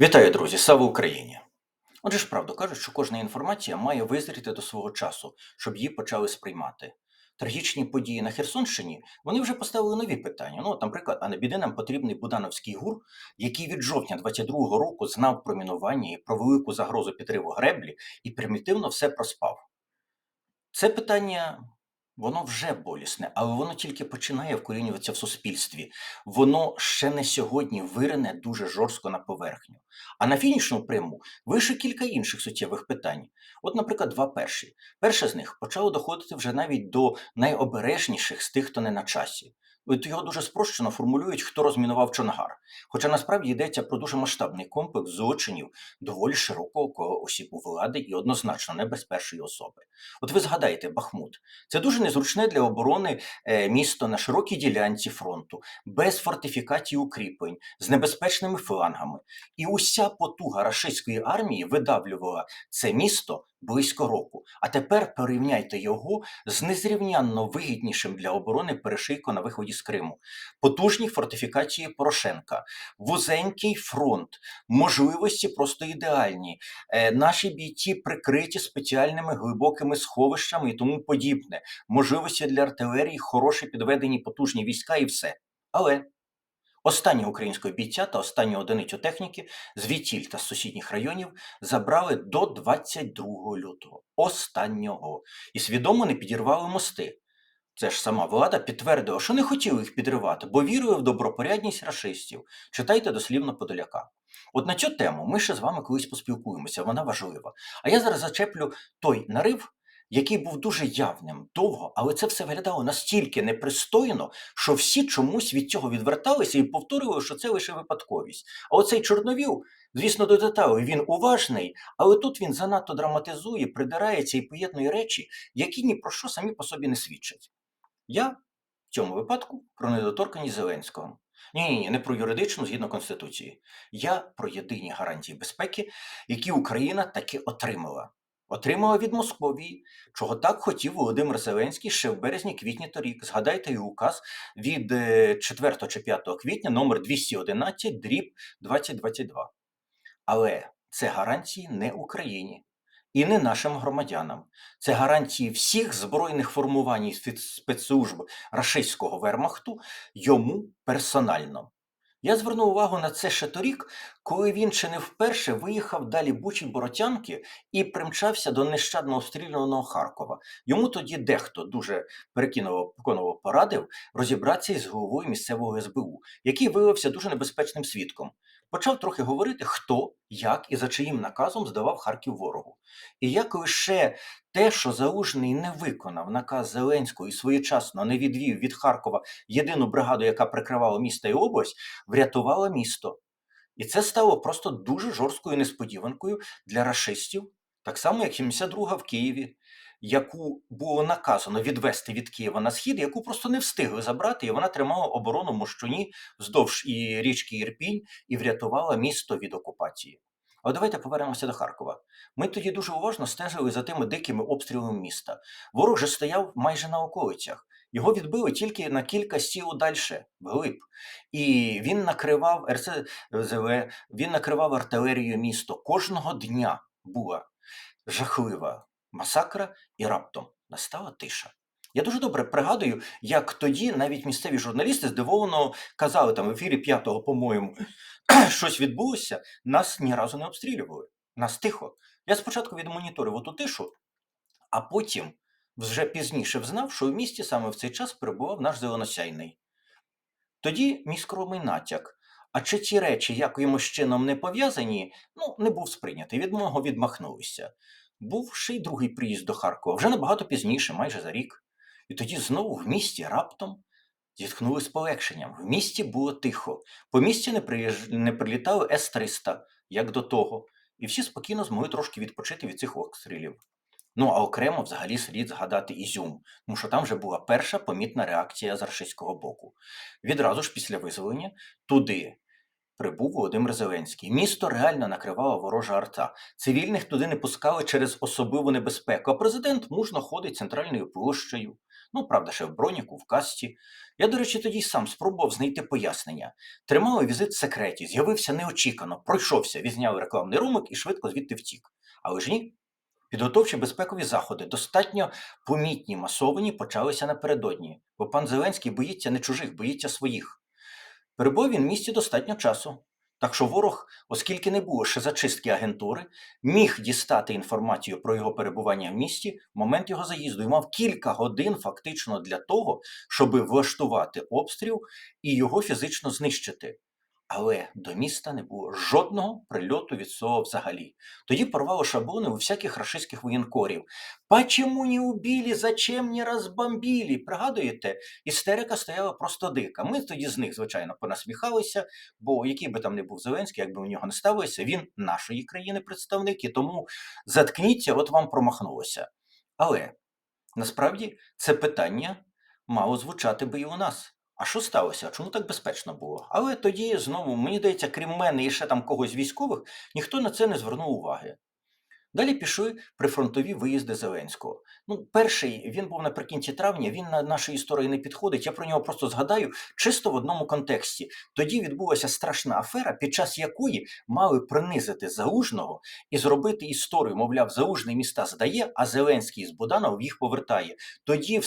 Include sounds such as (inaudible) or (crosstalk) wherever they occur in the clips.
Вітаю, друзі! Слава Україні! Отже ж, правду кажуть, що кожна інформація має визріти до свого часу, щоб її почали сприймати. Трагічні події на Херсонщині вони вже поставили нові питання. Ну, наприклад, а нам потрібний Будановський гур, який від жовтня 22-го року знав про мінування і про велику загрозу підриву греблі і примітивно все проспав. Це питання Воно вже болісне, але воно тільки починає вкорінюватися в суспільстві. Воно ще не сьогодні вирине дуже жорстко на поверхню. А на фінішну пряму вище кілька інших суттєвих питань. От, наприклад, два перші. Перше з них почало доходити вже навіть до найобережніших з тих, хто не на часі. От його дуже спрощено формулюють, хто розмінував Чонгар. Хоча насправді йдеться про дуже масштабний комплекс злочинів доволі широкого коло осіб у влади і однозначно не без першої особи. От ви згадаєте, Бахмут це дуже незручне для оборони е, місто на широкій ділянці фронту, без фортифікацій укріплень, з небезпечними флангами. І уся потуга рашистської армії видавлювала це місто близько року. А тепер порівняйте його з незрівнянно вигіднішим для оборони перешийко на виході з Криму, потужні фортифікації Порошенка, вузенький фронт, можливості просто ідеальні. Е, Наші бійці прикриті спеціальними глибокими сховищами і тому подібне, можливості для артилерії, хороші підведені потужні війська і все. Але Останнього українського бійця та останню одиницю техніки з Вітіль та з сусідніх районів забрали до 22 лютого. Останнього. І свідомо не підірвали мости. Це ж сама влада підтвердила, що не хотіли їх підривати, бо вірили в добропорядність рашистів. Читайте дослівно Подоляка. От на цю тему ми ще з вами колись поспілкуємося, вона важлива. А я зараз зачеплю той нарив, який був дуже явним довго, але це все виглядало настільки непристойно, що всі чомусь від цього відверталися і повторювали, що це лише випадковість. А оцей Чорновіл, звісно, до деталей він уважний, але тут він занадто драматизує, придирається і поєднує речі, які ні про що самі по собі не свідчать. Я в цьому випадку про недоторканість Зеленського. Ні, ні, ні, не про юридичну згідно Конституції. Я про єдині гарантії безпеки, які Україна таки отримала. Отримала від Московії, чого так хотів Володимир Зеленський ще в березні-квітні торік. Згадайте і указ від 4 е, чи 5 квітня номер 211 дріб 2022. Але це гарантії не Україні і не нашим громадянам. Це гарантії всіх збройних формувань спецслужб рашистського вермахту йому персонально. Я звернув увагу на це ще торік, коли він чи не вперше виїхав далі Бучі Боротянки і примчався до нещадно обстрілюваного Харкова. Йому тоді дехто дуже перекинуво виконував порадив розібратися із головою місцевого СБУ, який виявився дуже небезпечним свідком. Почав трохи говорити, хто, як і за чиїм наказом здавав Харків ворогу. І як лише те, що Залужний не виконав наказ Зеленського і своєчасно не відвів від Харкова єдину бригаду, яка прикривала місто і область, врятувала місто. І це стало просто дуже жорсткою несподіванкою для расистів, так само, як 72-га в Києві, яку було наказано відвести від Києва на схід, яку просто не встигли забрати, і вона тримала оборону Мощуні вздовж і річки Ірпінь і врятувала місто від окупації. Але давайте повернемося до Харкова. Ми тоді дуже уважно стежили за тими дикими обстрілами міста. Ворог же стояв майже на околицях. Його відбили тільки на кілька сіл далі, вглиб. І він накривав РСЗВ, він накривав артилерією місто. Кожного дня була жахлива масакра, і раптом настала тиша. Я дуже добре пригадую, як тоді навіть місцеві журналісти здивовано казали там в ефірі п'ятого, по-моєму, (clears throat) щось відбулося, нас ні разу не обстрілювали. Нас тихо. Я спочатку відмоніторив оту тишу, а потім вже пізніше взнав, що в місті саме в цей час перебував наш зеленосяйний. Тоді мій скромний натяк. А чи ці речі якимось чином не пов'язані, ну, не був сприйнятий, від мого відмахнулися. Був ще й другий приїзд до Харкова, вже набагато пізніше, майже за рік. І тоді знову в місті раптом зітхнули з полегшенням. В місті було тихо. По місті не, приїж... не прилітали С-300, як до того, і всі спокійно змогли трошки відпочити від цих обстрілів. Ну а окремо взагалі слід згадати Ізюм, тому що там вже була перша помітна реакція з рашистського боку. Відразу ж після визволення туди прибув Володимир Зеленський. Місто реально накривала ворожа арта. Цивільних туди не пускали через особливу небезпеку, а президент мужно ходить центральною площею. Ну, правда, ще в броніку, в касті. Я, до речі, тоді сам спробував знайти пояснення. Тримали візит в секреті, з'явився неочікано, пройшовся, відзняли рекламний румик і швидко звідти втік. Але ж ні. Підготовчі безпекові заходи, достатньо помітні, масовані, почалися напередодні, бо пан Зеленський боїться не чужих, боїться своїх. Перебув він в місті достатньо часу. Так що ворог, оскільки не було ще зачистки агентури, міг дістати інформацію про його перебування в місті в момент його заїзду і мав кілька годин фактично для того, щоб влаштувати обстріл і його фізично знищити. Але до міста не було жодного прильоту від цього взагалі. Тоді порвало шаблони у всяких рашистських воєнкорів. Почему не убили, зачем не розбомбили? Пригадуєте, істерика стояла просто дика. Ми тоді з них, звичайно, понасміхалися, бо який би там не був Зеленський, якби у нього не ставилося, він нашої країни представник, і тому заткніться, от вам промахнулося. Але насправді це питання мало звучати би і у нас. А що сталося? Чому так безпечно було? Але тоді знову, мені здається, крім мене і ще там когось військових, ніхто на це не звернув уваги. Далі пішли прифронтові виїзди Зеленського. Ну, перший він був наприкінці травня, він на нашій історії не підходить. Я про нього просто згадаю чисто в одному контексті. Тоді відбулася страшна афера, під час якої мали принизити Залужного і зробити історію. Мовляв, Залужний міста здає, а Зеленський з Буданов їх повертає. Тоді в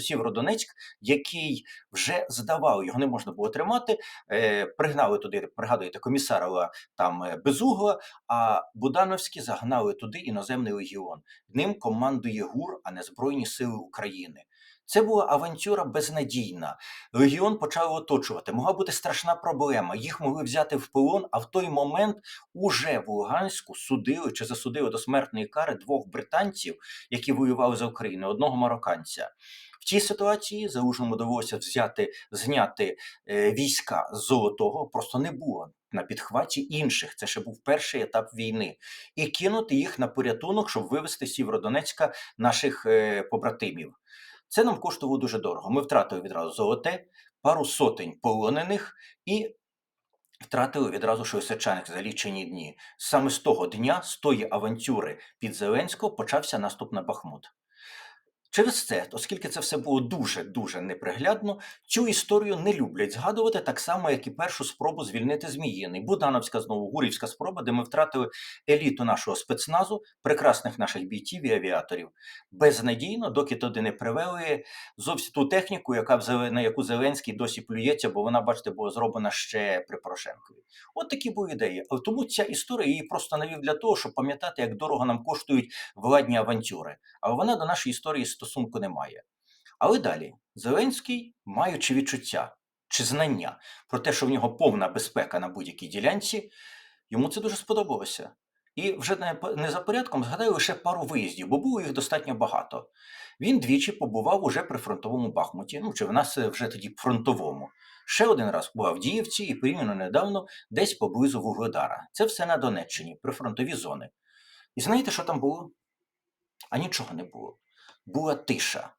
Сєвєродонецьк, який вже здавали, його не можна було тримати. Е, пригнали туди, пригадуєте, комісара там е, Безугла, а Будановські загнали туди іноземний легіон. Ним командує ГУР, а не Збройні Сили України. Це була авантюра безнадійна. Легіон почали оточувати. Могла бути страшна проблема. Їх могли взяти в полон, а в той момент уже в Луганську судили чи засудили до смертної кари двох британців, які воювали за Україну, одного марокканця. В цій ситуації Залужному довелося взяти, зняти е, війська з золотого, просто не було на підхваті інших. Це ще був перший етап війни, і кинути їх на порятунок, щоб вивести з Сєвєродонецька наших е, побратимів. Це нам коштувало дуже дорого. Ми втратили відразу золоте, пару сотень полонених і втратили відразу швидсочаних за лічені дні. Саме з того дня, з тої авантюри під Зеленського, почався наступ на Бахмут. Через це, оскільки це все було дуже-дуже неприглядно, цю історію не люблять згадувати так само, як і першу спробу звільнити Зміїний. Будановська знову гурівська спроба, де ми втратили еліту нашого спецназу, прекрасних наших бійців і авіаторів. Безнадійно, доки туди не привели зовсім ту техніку, яка на яку Зеленський досі плюється, бо вона, бачите, була зроблена ще при Порошенкові. От такі були ідеї. Тому ця історія її просто навів для того, щоб пам'ятати, як дорого нам коштують владні авантюри. Але вона до нашої історії стосунку не має. Але далі Зеленський, маючи відчуття чи знання про те, що в нього повна безпека на будь-якій ділянці, йому це дуже сподобалося. І вже не, за порядком згадаю лише пару виїздів, бо було їх достатньо багато. Він двічі побував уже при фронтовому Бахмуті, ну чи в нас вже тоді фронтовому. Ще один раз в Авдіївці і порівняно недавно десь поблизу Вугледара. Це все на Донеччині, прифронтові зони. І знаєте, що там було? А нічого не було. Була тиша.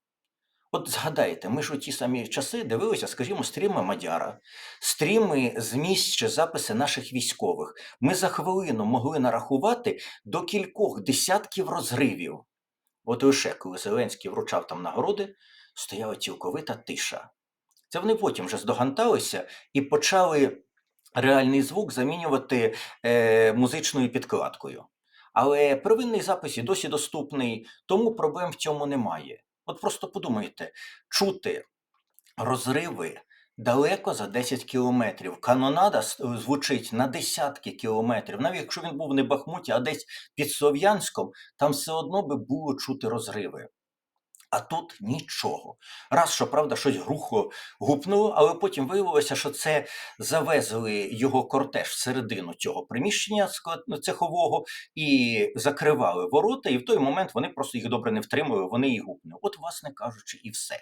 От згадайте, ми ж у ті самі часи дивилися, скажімо, стріми Мадяра, стріми з місць чи записи наших військових. Ми за хвилину могли нарахувати до кількох десятків розривів. От лише коли Зеленський вручав там нагороди, стояла цілковита тиша. Це вони потім вже здоганталися і почали реальний звук замінювати е, музичною підкладкою. Але первинний запис і досі доступний, тому проблем в цьому немає. От просто подумайте, чути розриви далеко за 10 кілометрів. Канонада звучить на десятки кілометрів. Навіть якщо він був не Бахмуті, а десь під Слов'янськом, там все одно би було чути розриви. А тут нічого. Раз, що правда, щось грухо гупнуло, але потім виявилося, що це завезли його кортеж всередину цього приміщення склад- цехового і закривали ворота, і в той момент вони просто їх добре не втримали, вони і гупнули. От, власне кажучи, і все.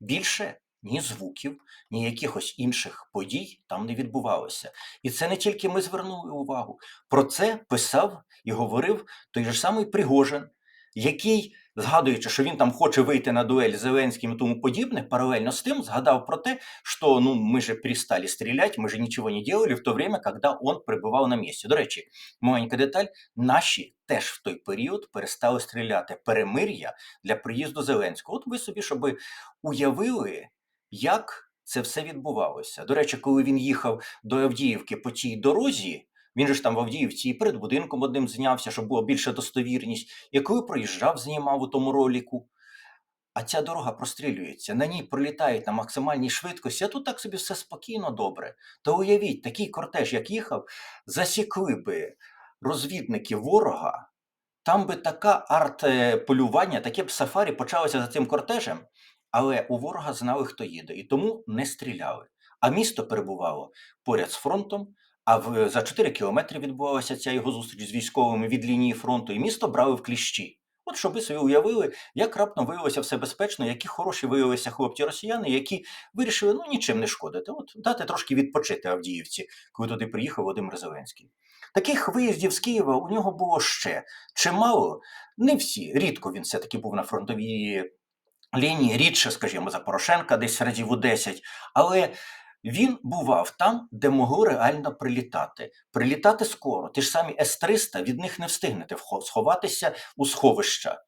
Більше ні звуків, ні якихось інших подій там не відбувалося. І це не тільки ми звернули увагу. Про це писав і говорив той же самий Пригожин, який згадуючи, що він там хоче вийти на дуель з Зеленським і тому подібне, паралельно з тим згадав про те, що ну ми же перестали стріляти, ми же нічого не делали в то время, коли он прибував на місці. До речі, маленька деталь: наші теж в той період перестали стріляти перемир'я для приїзду Зеленського. От ви собі, щоб уявили, як це все відбувалося. До речі, коли він їхав до Авдіївки по тій дорозі. Він же ж там в Авдіївці і перед будинком одним знявся, щоб була більша достовірність. Коли проїжджав, знімав у тому роліку. А ця дорога прострілюється, на ній пролітають на максимальній швидкості, а тут так собі все спокійно, добре. То уявіть, такий кортеж, як їхав, засікли би розвідники ворога, там би така арт-полювання, таке б сафарі почалося за цим кортежем, але у ворога знали, хто їде, і тому не стріляли. А місто перебувало поряд з фронтом. А в за 4 кілометри відбувалася ця його зустріч з військовими від лінії фронту, і місто брали в кліщі. От щоб ви собі уявили, як раптом виявилося все безпечно, які хороші виявилися хлопці росіяни, які вирішили ну нічим не шкодити. От дати трошки відпочити Авдіївці, коли туди приїхав Володимир Зеленський. Таких виїздів з Києва у нього було ще чимало. Не всі. Рідко він все-таки був на фронтовій лінії, рідше, скажімо, за Порошенка, десь разів у 10. Але він бував там, де могло реально прилітати. Прилітати скоро. Ті ж самі С-300 від них не встигнете сховатися у сховища.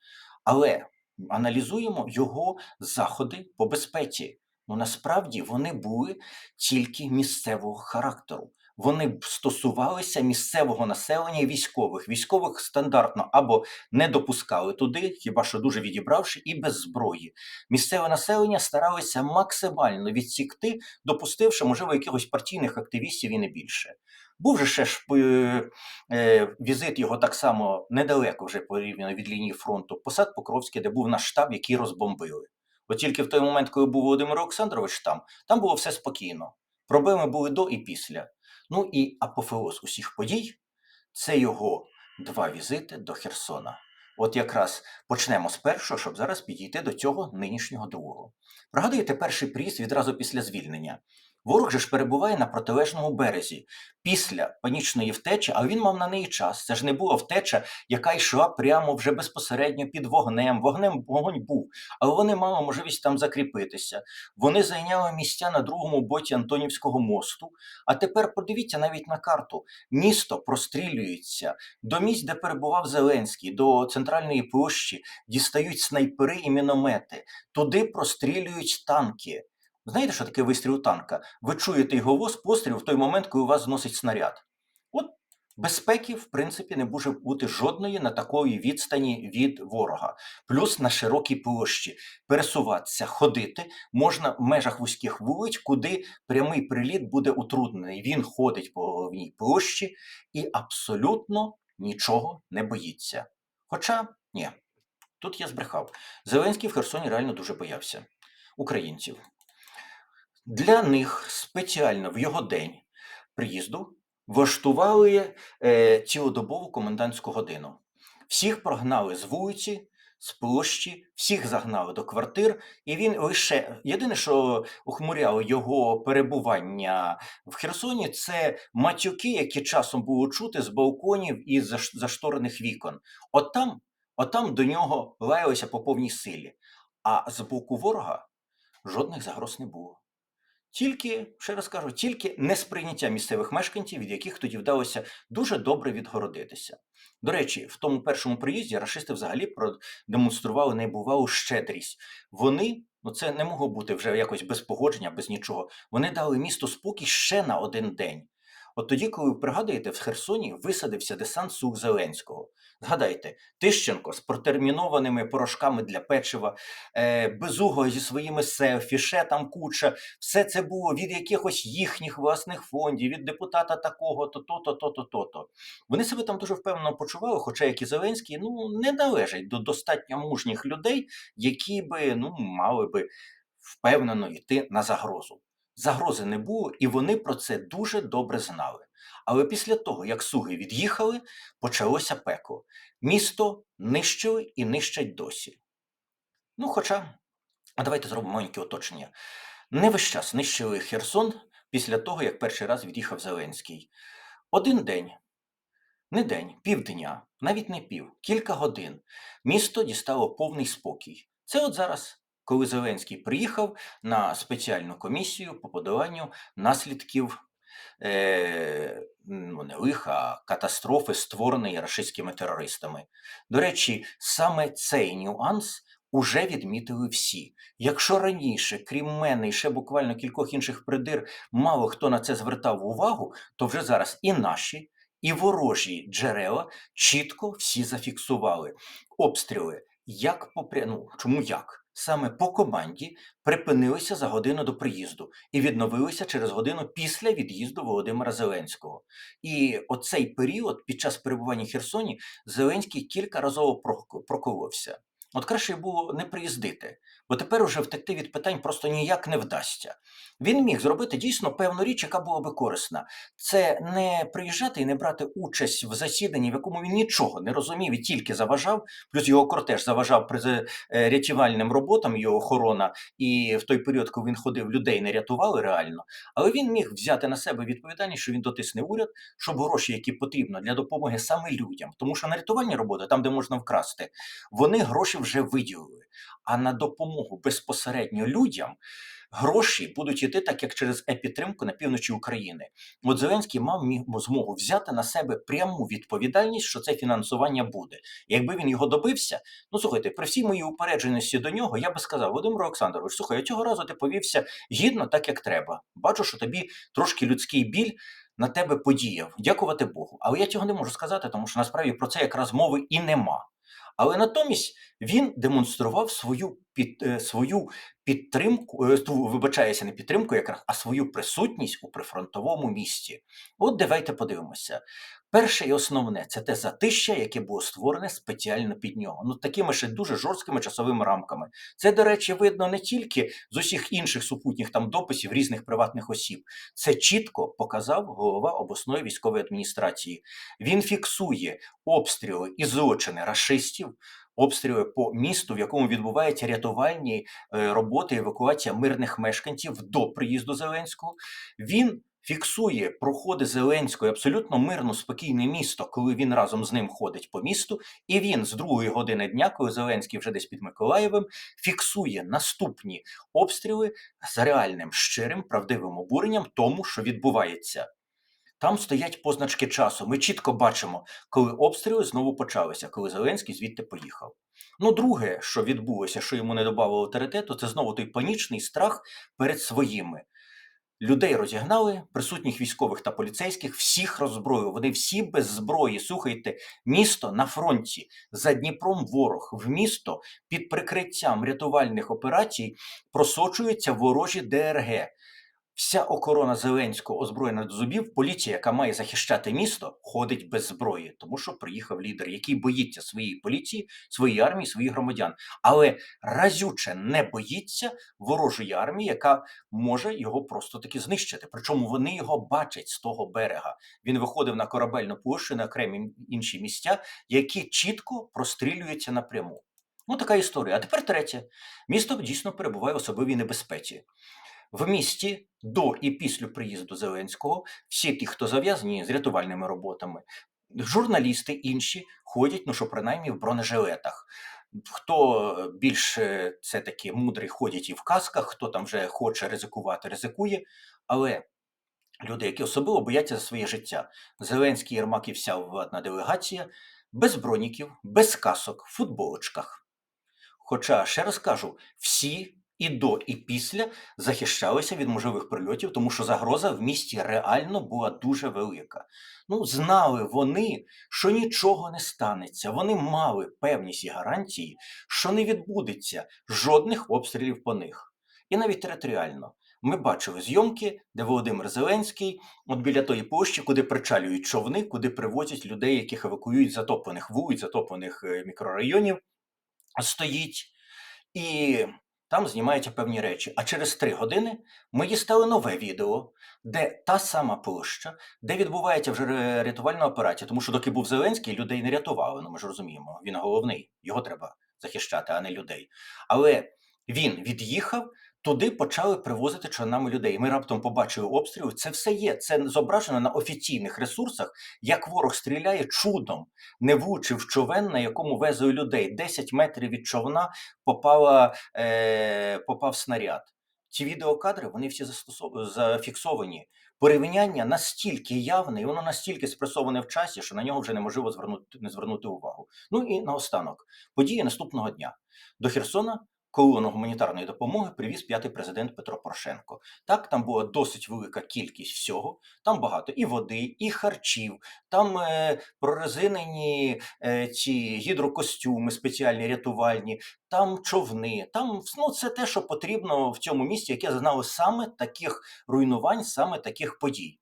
Але аналізуємо його заходи по безпеці. Ну насправді вони були тільки місцевого характеру. Вони б стосувалися місцевого населення і військових. Військових стандартно або не допускали туди, хіба що дуже відібравши, і без зброї. Місцеве населення старалися максимально відсікти допустивши, можливо, якихось партійних активістів і не більше. Був же ще ж е, е, візит його так само недалеко вже порівняно від лінії фронту, посад Покровський, де був наш штаб, який розбомбили. От тільки в той момент, коли був Володимир Олександрович там, там було все спокійно. Проблеми були до і після. Ну і апофеоз усіх подій це його два візити до Херсона. От якраз почнемо з першого, щоб зараз підійти до цього нинішнього другого. Пригадуєте перший приїзд відразу після звільнення. Ворог же ж перебуває на протилежному березі після панічної втечі, а він мав на неї час. Це ж не була втеча, яка йшла прямо вже безпосередньо під вогнем. Вогнем вогонь був, але вони мали можливість там закріпитися. Вони зайняли місця на другому боці Антонівського мосту. А тепер подивіться навіть на карту: місто прострілюється до місць, де перебував Зеленський, до центральної площі дістають снайпери і міномети. Туди прострілюють танки. Знаєте, що таке вистріл танка? Ви чуєте його постріл в той момент, коли у вас зносить снаряд. От безпеки, в принципі, не може бути жодної на такої відстані від ворога. Плюс на широкій площі пересуватися, ходити можна в межах вузьких вулиць, куди прямий приліт буде утруднений. Він ходить по головній площі і абсолютно нічого не боїться. Хоча ні, тут я збрехав. Зеленський в Херсоні реально дуже боявся українців. Для них спеціально в його день приїзду влаштували е, цілодобову комендантську годину. Всіх прогнали з вулиці, з площі, всіх загнали до квартир, і він лише єдине, що ухмуряло його перебування в Херсоні, це матюки, які часом було чути з балконів і зашторених вікон. От там, от там до нього лаялися по повній силі. А з боку ворога жодних загроз не було. Тільки, ще раз кажу, тільки несприйняття місцевих мешканців, від яких тоді вдалося дуже добре відгородитися. До речі, в тому першому приїзді рашисти взагалі продемонстрували небувалу щедрість. Вони, ну це не могло бути вже якось без погодження, без нічого. Вони дали місту спокій ще на один день. От тоді, коли ви пригадуєте, в Херсоні висадився десант Сук Зеленського. Згадайте, Тищенко з протермінованими порошками для печива, е, Безуго зі своїми селфі, ще там куча. Все це було від якихось їхніх власних фондів, від депутата такого, то то-то, то-то, то-то. Вони себе там дуже впевнено почували, хоча як і Зеленський, ну не належать до достатньо мужніх людей, які би ну мали би впевнено йти на загрозу. Загрози не було, і вони про це дуже добре знали. Але після того, як суги від'їхали, почалося пекло. Місто нищили і нищать досі. Ну, хоча, а давайте зробимо маленьке оточення. Не весь час нищили Херсон після того, як перший раз від'їхав Зеленський. Один день Не день, півдня, навіть не пів, кілька годин. Місто дістало повний спокій. Це от зараз, коли Зеленський приїхав на спеціальну комісію по подоланню наслідків е, ну, не лиха, катастрофи, створеної рашистськими терористами. До речі, саме цей нюанс уже відмітили всі. Якщо раніше, крім мене і ще буквально кількох інших придир, мало хто на це звертав увагу, то вже зараз і наші, і ворожі джерела чітко всі зафіксували обстріли. Як по пря- ну, чому як? Саме по команді припинилися за годину до приїзду і відновилися через годину після від'їзду Володимира Зеленського. І оцей період під час перебування в Херсоні Зеленський кількаразово прок- проколовся. От краще було не приїздити, бо тепер уже втекти від питань просто ніяк не вдасться. Він міг зробити дійсно певну річ, яка була би корисна. Це не приїжджати і не брати участь в засіданні, в якому він нічого не розумів і тільки заважав, плюс його кортеж заважав приз- е, рятувальним роботам, його охорона, і в той період, коли він ходив, людей не рятували реально. Але він міг взяти на себе відповідальність, що він дотисне уряд, щоб гроші, які потрібно для допомоги саме людям, тому що на рятувальні роботи, там де можна вкрасти, вони гроші вже виділили. А на допомогу безпосередньо людям гроші будуть йти так, як через е-підтримку на півночі України. От Зеленський мав змогу взяти на себе пряму відповідальність, що це фінансування буде. Якби він його добився, ну слухайте, при всій моїй упередженості до нього, я би сказав, Володимир Олександрович, слухай, цього разу ти повівся гідно, так як треба. Бачу, що тобі трошки людський біль. На тебе подіяв, дякувати Богу. Але я цього не можу сказати, тому що насправді про це якраз мови і нема. Але натомість він демонстрував свою під е, свою підтримку, е, вибачаюся, не підтримку, якраз, а свою присутність у прифронтовому місті. От давайте подивимося. Перше і основне це те затища, яке було створене спеціально під нього. Ну такими ще дуже жорсткими часовими рамками. Це, до речі, видно не тільки з усіх інших супутніх там дописів різних приватних осіб. Це чітко показав голова обласної військової адміністрації. Він фіксує обстріли і злочини рашистів. Обстріли по місту, в якому відбуваються рятувальні е, роботи, евакуація мирних мешканців до приїзду Зеленського. Він фіксує проходи Зеленського абсолютно мирно спокійне місто, коли він разом з ним ходить по місту. І він з другої години дня, коли Зеленський вже десь під Миколаєвим, фіксує наступні обстріли з реальним щирим правдивим обуренням тому, що відбувається. Там стоять позначки часу. Ми чітко бачимо, коли обстріли знову почалися, коли Зеленський звідти поїхав. Ну, друге, що відбулося, що йому не додавало авторитету, це знову той панічний страх перед своїми. Людей розігнали, присутніх військових та поліцейських, всіх роззброїли. Вони всі без зброї. Слухайте, місто на фронті за Дніпром ворог в місто під прикриттям рятувальних операцій просочуються ворожі ДРГ. Вся охорона Зеленського озброєна до зубів, поліція, яка має захищати місто, ходить без зброї, тому що приїхав лідер, який боїться своєї поліції, своєї армії, своїх громадян, але разюче не боїться ворожої армії, яка може його просто таки знищити. Причому вони його бачать з того берега. Він виходив на корабельну площу на окремі інші місця, які чітко прострілюються напряму. Ну, така історія. А тепер третє. Місто дійсно перебуває в особливій небезпеці. В місті до і після приїзду Зеленського всі ті, хто зав'язані з рятувальними роботами, журналісти інші ходять, ну що принаймні в бронежилетах. Хто більш е, це таки мудрий, ходять і в касках, хто там вже хоче ризикувати, ризикує. Але люди, які особливо бояться за своє життя. Зеленський Єрмак і вся владна делегація без броніків, без касок, в футболочках. Хоча, ще раз кажу, всі і до, і після захищалися від можливих прильотів, тому що загроза в місті реально була дуже велика. Ну, знали вони, що нічого не станеться. Вони мали певність і гарантії, що не відбудеться жодних обстрілів по них. І навіть територіально. Ми бачили зйомки, де Володимир Зеленський, от біля тої площі, куди причалюють човни, куди привозять людей, яких евакуюють затоплених вулиць, затоплених е, мікрорайонів, стоїть. І там знімаються певні речі. А через три години ми дістали нове відео, де та сама площа, де відбувається вже рятувальна операція. Тому що доки був Зеленський, людей не рятували. Ну ми ж розуміємо, він головний, його треба захищати, а не людей. Але він від'їхав, туди почали привозити човнами людей. Ми раптом побачили обстріли. Це все є. Це зображено на офіційних ресурсах, як ворог стріляє чудом, не влучив човен, на якому везли людей. 10 метрів від човна попала, е, попав снаряд. Ці відеокадри вони всі застосов... зафіксовані. Порівняння настільки явне, і воно настільки спресоване в часі, що на нього вже неможливо звернути не звернути увагу. Ну і наостанок, події наступного дня до Херсона. Колону гуманітарної допомоги привіз п'ятий президент Петро Порошенко. Так, там була досить велика кількість всього. Там багато і води, і харчів, там е, прорезинені е, ці гідрокостюми спеціальні рятувальні, там човни, там ну, це те, що потрібно в цьому місті, яке зазнало саме таких руйнувань, саме таких подій.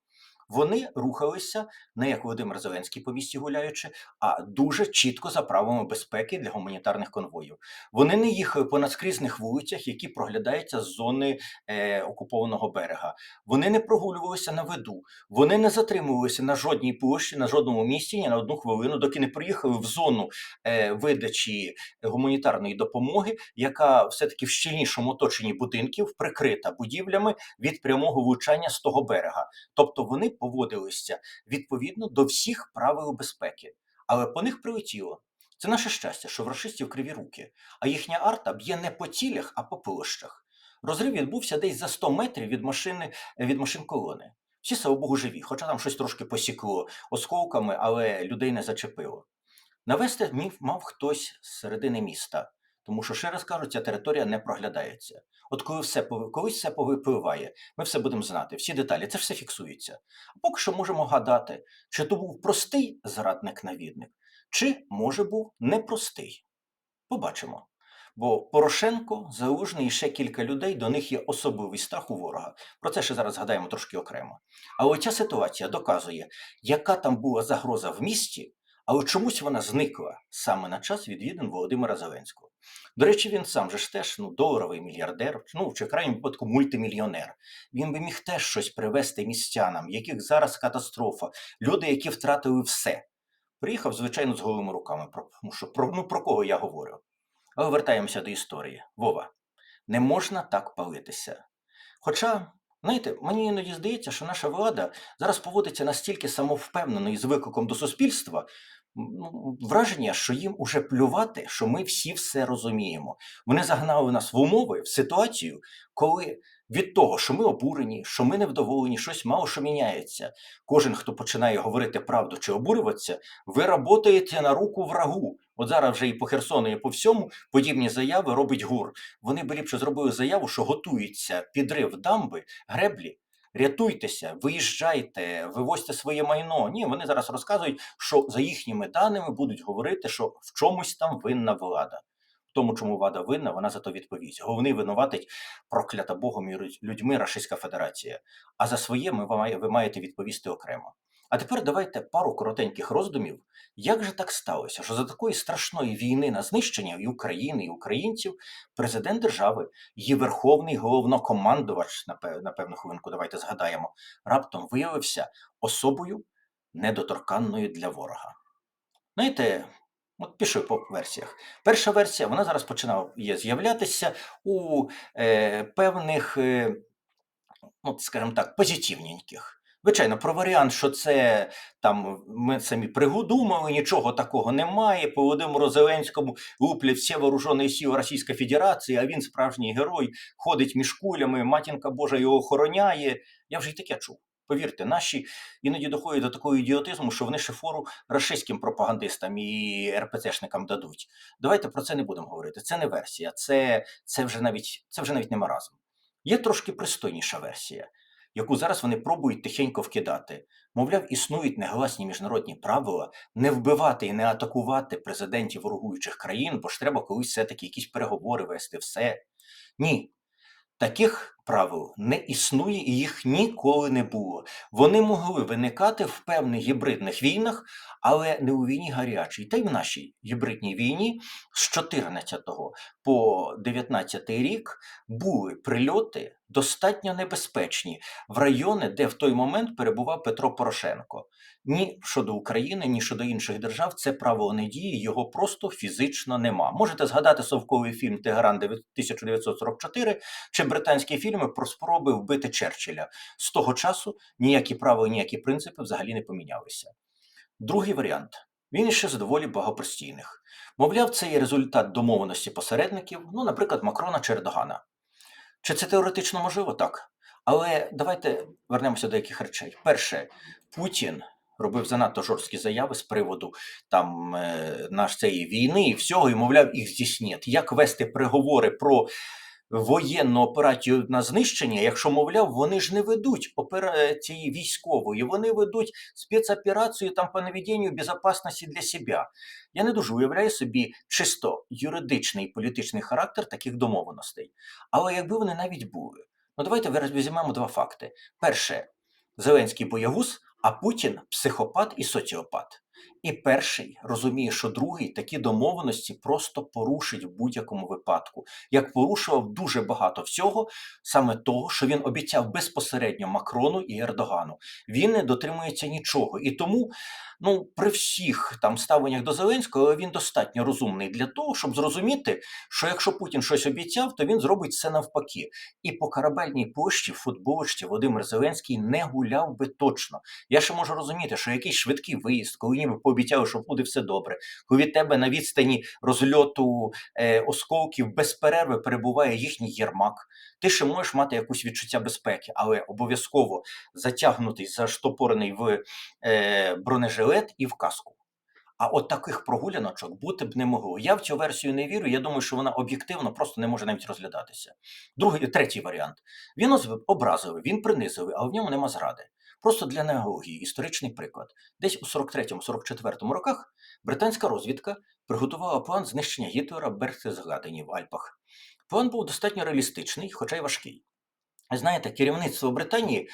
Вони рухалися не як Володимир Зеленський по місті гуляючи, а дуже чітко за правилами безпеки для гуманітарних конвоїв. Вони не їхали по наскрізних вулицях, які проглядаються з зони е, окупованого берега. Вони не прогулювалися на виду, вони не затримувалися на жодній площі, на жодному місці ні на одну хвилину, доки не приїхали в зону е, видачі гуманітарної допомоги, яка все-таки в щільнішому оточенні будинків прикрита будівлями від прямого влучання з того берега. Тобто вони поводилися відповідно до всіх правил безпеки, але по них прилетіло. Це наше щастя, що в рашистів криві руки, а їхня арта б'є не по цілях, а по пилощах. Розрив відбувся десь за 100 метрів від машини від машин колони. Всі, слава Богу, живі, хоча там щось трошки посікло осколками, але людей не зачепило. Навести міф мав хтось з середини міста, тому що, ще раз кажу, ця територія не проглядається. От коли все колись все повипливає, ми все будемо знати, всі деталі, це все фіксується. А поки що можемо гадати, чи то був простий зрадник-навідник, чи, може, був непростий. Побачимо. Бо Порошенко, Залужний і ще кілька людей, до них є особливий страх у ворога. Про це ще зараз згадаємо трошки окремо. Але ця ситуація доказує, яка там була загроза в місті, але чомусь вона зникла саме на час відвідин Володимира Зеленського. До речі, він сам же ж теж ну, доларовий мільярдер, ну чи в крайньому випадку мультимільйонер. Він би міг теж щось привезти містянам, яких зараз катастрофа, люди, які втратили все. Приїхав, звичайно, з голими руками. Ну, що, про, ну, про кого я говорю? Але вертаємося до історії. Вова, не можна так палитися. Хоча, знаєте, мені іноді здається, що наша влада зараз поводиться настільки самовпевнено і з викликом до суспільства, враження, що їм уже плювати, що ми всі все розуміємо. Вони загнали нас в умови, в ситуацію, коли від того, що ми обурені, що ми невдоволені, щось мало що міняється. Кожен, хто починає говорити правду чи обурюватися, ви работаєте на руку врагу. От зараз вже і по Херсону, і по всьому подібні заяви робить ГУР. Вони б ліпше зробили заяву, що готується підрив дамби, греблі. Рятуйтеся, виїжджайте, вивозьте своє майно. Ні, вони зараз розказують, що за їхніми даними будуть говорити, що в чомусь там винна влада. В тому, чому влада винна, вона за то відповість. Головний винуватить проклята Богом і людьми Рашистська Федерація. А за своє ви маєте відповісти окремо. А тепер давайте пару коротеньких роздумів. Як же так сталося, що за такої страшної війни на знищення і України, і українців президент держави, її верховний головнокомандувач, на певну хвилинку, давайте згадаємо, раптом виявився особою недоторканною для ворога? Знаєте, от пишу по версіях. Перша версія вона зараз починає з'являтися у е, певних, е, ну, скажімо так, позитивненьких. Звичайно, про варіант, що це там ми самі придумали, нічого такого немає. По Володимиру Зеленському луплять всі вооружені сили Російської Федерації, а він справжній герой, ходить між кулями, матінка Божа його охороняє. Я вже й таке чув. Повірте, наші іноді доходять до такого ідіотизму, що вони шифору рашистським пропагандистам і РПЦшникам дадуть. Давайте про це не будемо говорити. Це не версія, це це, вже навіть це вже навіть не маразм. Є трошки пристойніша версія яку зараз вони пробують тихенько вкидати. Мовляв, існують негласні міжнародні правила не вбивати і не атакувати президентів ворогуючих країн, бо ж треба колись все-таки якісь переговори вести, все. Ні. Таких правил не існує і їх ніколи не було. Вони могли виникати в певних гібридних війнах, але не у війні гарячій. Та й в нашій гібридній війні з 14 по 19 рік були прильоти достатньо небезпечні в райони, де в той момент перебував Петро Порошенко. Ні щодо України, ні щодо інших держав це правило не діє, його просто фізично нема. Можете згадати совковий фільм Тегеран 1944 чи британські фільми про спроби вбити Черчилля. З того часу ніякі правила, ніякі принципи взагалі не помінялися. Другий варіант. Він іще з доволі багатопостійних. Мовляв, це є результат домовленості посередників, ну, наприклад, Макрона чи Ердогана. Чи це теоретично можливо? Так. Але давайте вернемося до яких речей. Перше, Путін робив занадто жорсткі заяви з приводу там е, наш цієї війни і всього, і мовляв, їх здійснять. Як вести переговори про воєнну операцію на знищення, якщо, мовляв, вони ж не ведуть операції військової, вони ведуть спецоперацію там по наведенню безпечності для себе. Я не дуже уявляю собі чисто юридичний і політичний характер таких домовленостей. Але якби вони навіть були, ну давайте візьмемо два факти: перше, Зеленський боягуз, а Путін психопат і соціопат. І перший розуміє, що другий такі домовленості просто порушить в будь-якому випадку, як порушував дуже багато всього, саме того, що він обіцяв безпосередньо Макрону і Ердогану. Він не дотримується нічого. І тому, ну, при всіх там ставленнях до Зеленського, він достатньо розумний для того, щоб зрозуміти, що якщо Путін щось обіцяв, то він зробить все навпаки. І по корабельній площі футболочці Володимир Зеленський не гуляв би точно. Я ще можу розуміти, що якийсь швидкий виїзд, коли ніби пообіцяли, що буде все добре, коли від тебе на відстані розльоту е, осколків без перерви перебуває їхній Єрмак. Ти ще можеш мати якусь відчуття безпеки, але обов'язково затягнутий, заштопорений в е, бронежилет і в каску. А от таких прогуляночок бути б не могло. Я в цю версію не вірю. Я думаю, що вона об'єктивно просто не може навіть розглядатися. Другий, третій варіант. Він образив, він принизив, але в ньому нема зради. Просто для неології, історичний приклад. Десь у 43-44 роках британська розвідка приготувала план знищення Гітлера Берхтезгадені в Альпах. План був достатньо реалістичний, хоча й важкий. Знаєте, керівництво Британії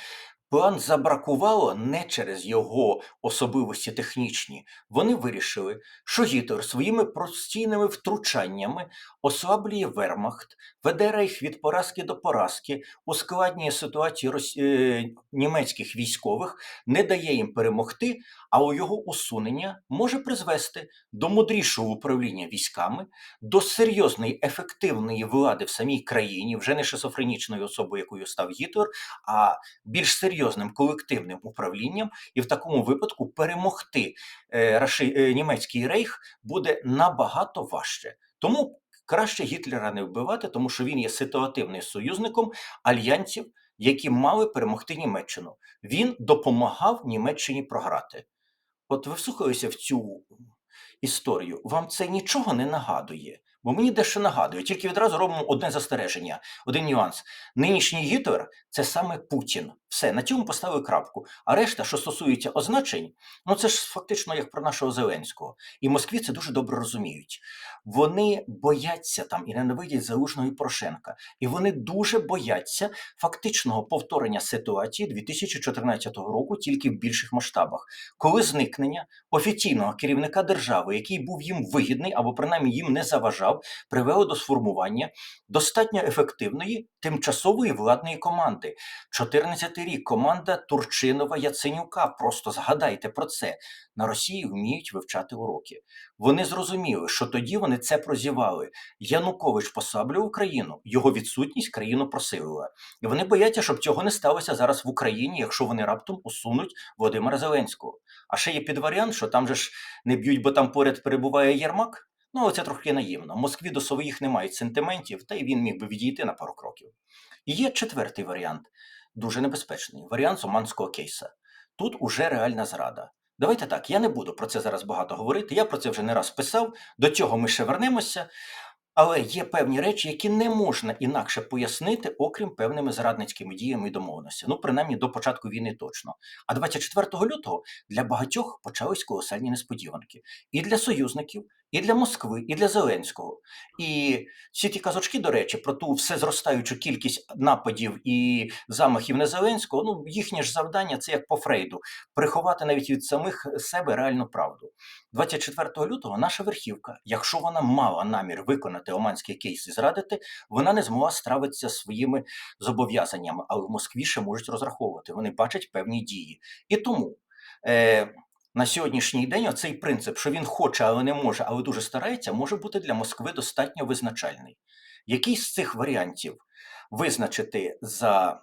План забракувало не через його особливості технічні. Вони вирішили, що Гітлер своїми постійними втручаннями ослаблює Вермахт, веде рейх від поразки до поразки, ускладнює ситуацію рос... е... німецьких військових, не дає їм перемогти, а у його усунення може призвести до мудрішого управління військами, до серйозної ефективної влади в самій країні, вже не шизофренічною особою, якою став Гітлер, а більш серйозним колективним управлінням, і в такому випадку перемогти е, е, німецький рейх буде набагато важче. Тому краще Гітлера не вбивати, тому що він є ситуативним союзником альянсів. Які мали перемогти Німеччину, він допомагав Німеччині програти. От ви вслухалися в цю історію, вам це нічого не нагадує, бо мені дещо нагадує, тільки відразу робимо одне застереження, один нюанс. Нинішній Гітлер – це саме Путін. Все, на цьому поставили крапку. А решта, що стосується означень, ну це ж фактично як про нашого Зеленського. І Москві це дуже добре розуміють. Вони бояться там і ненавидять Залужного і Порошенка. І вони дуже бояться фактичного повторення ситуації 2014 року тільки в більших масштабах, коли зникнення офіційного керівника держави, який був їм вигідний або принаймні їм не заважав, привело до сформування достатньо ефективної тимчасової владної команди. 14 рік команда Турчинова Яценюка. Просто згадайте про це. На Росії вміють вивчати уроки. Вони зрозуміли, що тоді вони це прозівали. Янукович послаблював Україну, його відсутність країну просилила. І вони бояться, щоб цього не сталося зараз в Україні, якщо вони раптом усунуть Володимира Зеленського. А ще є підваріант, що там же ж не б'ють, бо там поряд перебуває Єрмак. Ну, це трохи наївно. Москві до своїх немає сентиментів, та й він міг би відійти на пару кроків. І є четвертий варіант, дуже небезпечний варіант Соманського кейса. Тут уже реальна зрада. Давайте так, я не буду про це зараз багато говорити. Я про це вже не раз писав. До цього ми ще вернемося. Але є певні речі, які не можна інакше пояснити, окрім певними зрадницькими діями і домовленості. Ну, принаймні до початку війни точно. А 24 лютого для багатьох почались колосальні несподіванки і для союзників, і для Москви, і для Зеленського. І всі ті казочки, до речі, про ту все зростаючу кількість нападів і замахів на Зеленського, ну їхнє ж завдання це як по Фрейду приховати навіть від самих себе реальну правду. 24 лютого наша верхівка, якщо вона мала намір виконати оманський кейс і зрадити, вона не змогла стравитися своїми зобов'язаннями, але в Москві ще можуть розраховувати. Вони бачать певні дії. І тому е, на сьогоднішній день оцей принцип, що він хоче, але не може, але дуже старається, може бути для Москви достатньо визначальний. Який з цих варіантів визначити за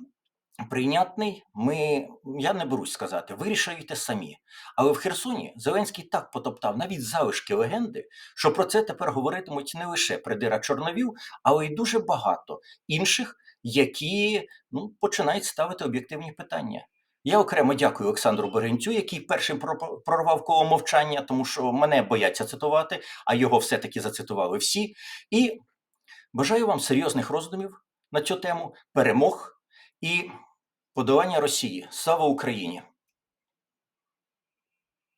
прийнятний, ми, я не берусь сказати, вирішуєте самі. Але в Херсоні Зеленський так потоптав навіть залишки легенди, що про це тепер говоритимуть не лише придира Чорновіл, але й дуже багато інших, які ну, починають ставити об'єктивні питання. Я окремо дякую Олександру Беренцю, який першим про- прорвав коло мовчання, тому що мене бояться цитувати, а його все-таки зацитували всі. І бажаю вам серйозних роздумів на цю тему, перемог і подолання Росії. Слава Україні!